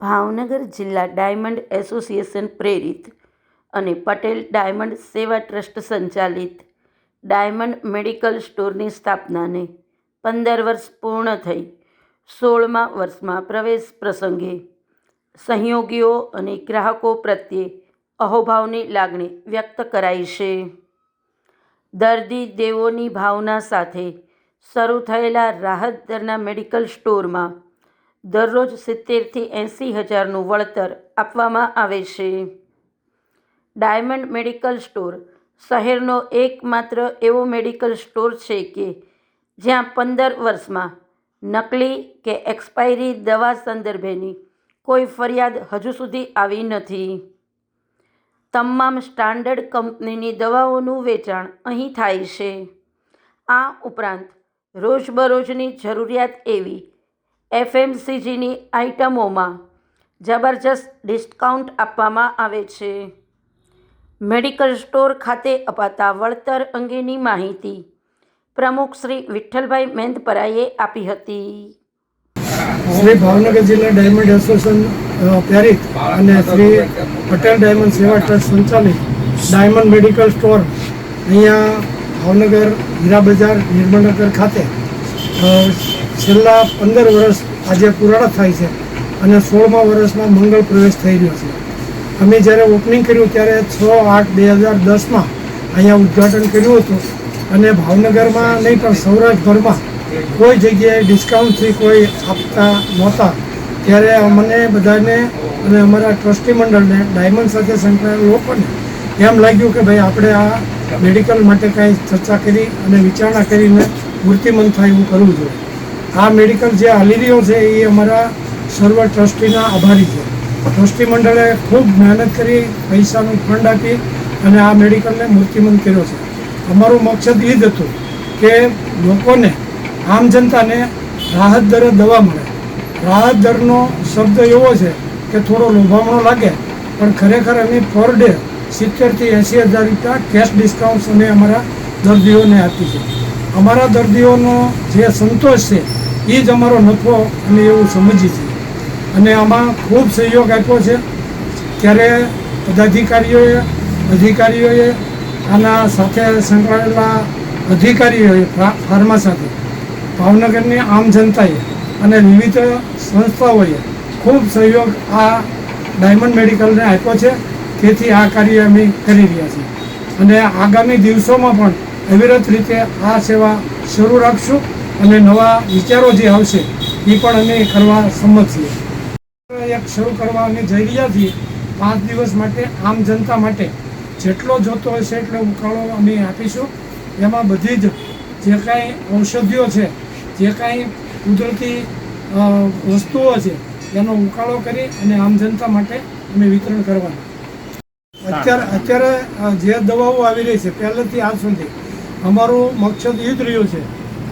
ભાવનગર જિલ્લા diamond association પ્રેરિત અને પટેલ ડાયમંડ સેવા ટ્રસ્ટ સંચાલિત ડાયમંડ મેડિકલ સ્ટોરની સ્થાપનાને પંદર વર્ષ પૂર્ણ થઈ સોળમા વર્ષમાં પ્રવેશ પ્રસંગે સહયોગીઓ અને ગ્રાહકો પ્રત્યે અહોભાવની લાગણી વ્યક્ત કરાઈ છે. દર્દી દેવોની ભાવના સાથે શરૂ થયેલા રાહત દરના મેડિકલ સ્ટોરમાં દરરોજ સિત્તેરથી એંસી હજારનું વળતર આપવામાં આવે છે. ડાયમંડ મેડિકલ સ્ટોર શહેરનો એકમાત્ર એવો મેડિકલ સ્ટોર છે કે જ્યાં પંદર વર્ષમાં નકલી કે એક્સપાયરી દવા સંદર્ભેની કોઈ ફરિયાદ હજુ સુધી આવી નથી. તમામ સ્ટાન્ડર્ડ કંપનીની દવાઓનું વેચાણ અહીં થાય છે. આ ઉપરાંત રોજબરોજની જરૂરિયાત એવી એફએમસીજીની આઇટમોમાં જબરજસ્ત ડિસ્કાઉન્ટ આપવામાં આવે છે. મેડિકલ સ્ટોર ખાતે અપાતા વળતર અંગેની માહિતી પ્રમુખ શ્રી વિઠ્ઠલભાઈ મેંદપરાએ આપી હતી. શ્રી ભાવનગર જિલ્લા ડાયમંડ એસોસિએશન પ્રેરિત અને શ્રી પટેલ ડાયમંડ સેવા ટ્રસ્ટ સંચાલિત ડાયમંડ મેડિકલ સ્ટોર અહીંયા ભાવનગર હીરા બજાર નિર્મળનગર ખાતે છેલ્લા પંદર વર્ષ આજે પૂર્ણ થાય છે અને સોળમા વર્ષમાં મંગળ પ્રવેશ થઈ રહ્યો છે. અમે જ્યારે ઓપનિંગ કર્યું ત્યારે છ આઠ બે હજાર દસમાં અહીંયા ઉદ્ઘાટન કર્યું હતું અને ભાવનગરમાં નહીં પણ સૌરાષ્ટ્રભરમાં કોઈ જગ્યાએ ડિસ્કાઉન્ટથી કોઈ આપતા નહોતા. ત્યારે અમને બધાને અને અમારા ટ્રસ્ટી મંડળને, ડાયમંડ સાથે સંકળાયેલા લોકોને એમ લાગ્યું કે ભાઈ આપણે આ મેડિકલ માટે કાંઈ ચર્ચા કરી અને વિચારણા કરીને મૂર્તિમંત થાય એવું કરવું જોઈએ. આ મેડિકલ જે હાલી રહ્યો છે એ અમારા સર્વ ટ્રસ્ટીના આભારી છે. ટ્રસ્ટી મંડળે ખૂબ મહેનત કરી પૈસાનું ફંડ આપી અને આ મેડિકલને મૂર્તિમંત કર્યો છે. અમારું મકસદ એ જ હતું કે લોકોને, આમ જનતાને રાહત દરે દવા મળે. રાહત દરનો શબ્દ એવો છે કે થોડો લોભામણો લાગે, પણ ખરેખર અમે પર ડે સિત્તેરથી એંસી હજાર રૂપિયા કેશ ડિસ્કાઉન્ટ અમે અમારા દર્દીઓને આપી છે અમારા દર્દીઓનો જે સંતોષ છે એ જ અમારો નફો અમે એવું સમજીએ છીએ. અને આમાં ખૂબ સહયોગ આપ્યો છે. ત્યારે પદાધિકારીઓએ, અધિકારીઓએ આના સાથે સંકળાયેલા અધિકારીઓએ ફાર્મા સાથે, ભાવનગરની આમ જનતાએ અને વિવિધ સંસ્થાઓએ ખૂબ સહયોગ આ ડાયમંડ મેડિકલને આપ્યો છે. તેથી આ કાર્ય અમે કરી રહ્યા છીએ. અને આગામી દિવસોમાં પણ અવિરત રીતે આ સેવા શરૂ રાખશું. અને નવા વિચારો જે આવશે, એ પણ અમે કરવા સંમત છીએ. એક શરૂ કરવા અમે જઈ રહ્યા છીએ, પાંચ દિવસ માટે આમ જનતા માટે. જેટલો જોતો હશે, એટલો ઉકાળો અમે આપીશું. એમાં બધી જ જે કાંઈ ઔષધિઓ છે, જે કાંઈ કુદરતી વસ્તુઓ છે, એનો ઉકાળો કરી અને આમ જનતા માટે અમે વિતરણ કરવાના. અત્યારે અત્યારે જે દવાઓ આવી રહી છે, પહેલેથી આજ સુધી, અમારું મકસદ એ જ રહ્યું છે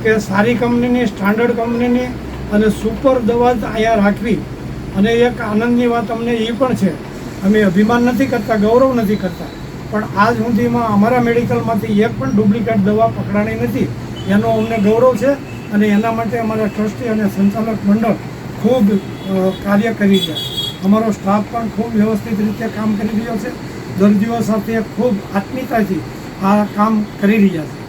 કે સારી કંપનીની, સ્ટાન્ડર્ડ કંપનીની અને સુપર દવા અહીંયા રાખવી. અને એક આનંદની વાત અમને એ પણ છે, અમે અભિમાન નથી કરતા, ગૌરવ નથી કરતા. પણ આજ સુધીમાં અમારા મેડિકલમાંથી એક પણ ડુપ્લિકેટ દવા પકડાણી નથી. એનો અમને ગૌરવ છે અને એના માટે અમારા ટ્રસ્ટી અને સંચાલક મંડળ ખૂબ કાર્ય કરી છે. અમારો સ્ટાફ પણ ખૂબ વ્યવસ્થિત રીતે કામ કરી રહ્યો છે. દર્દીઓ સાથે ખૂબ આત્મીયતાથી આ કામ કરી રહ્યા છે.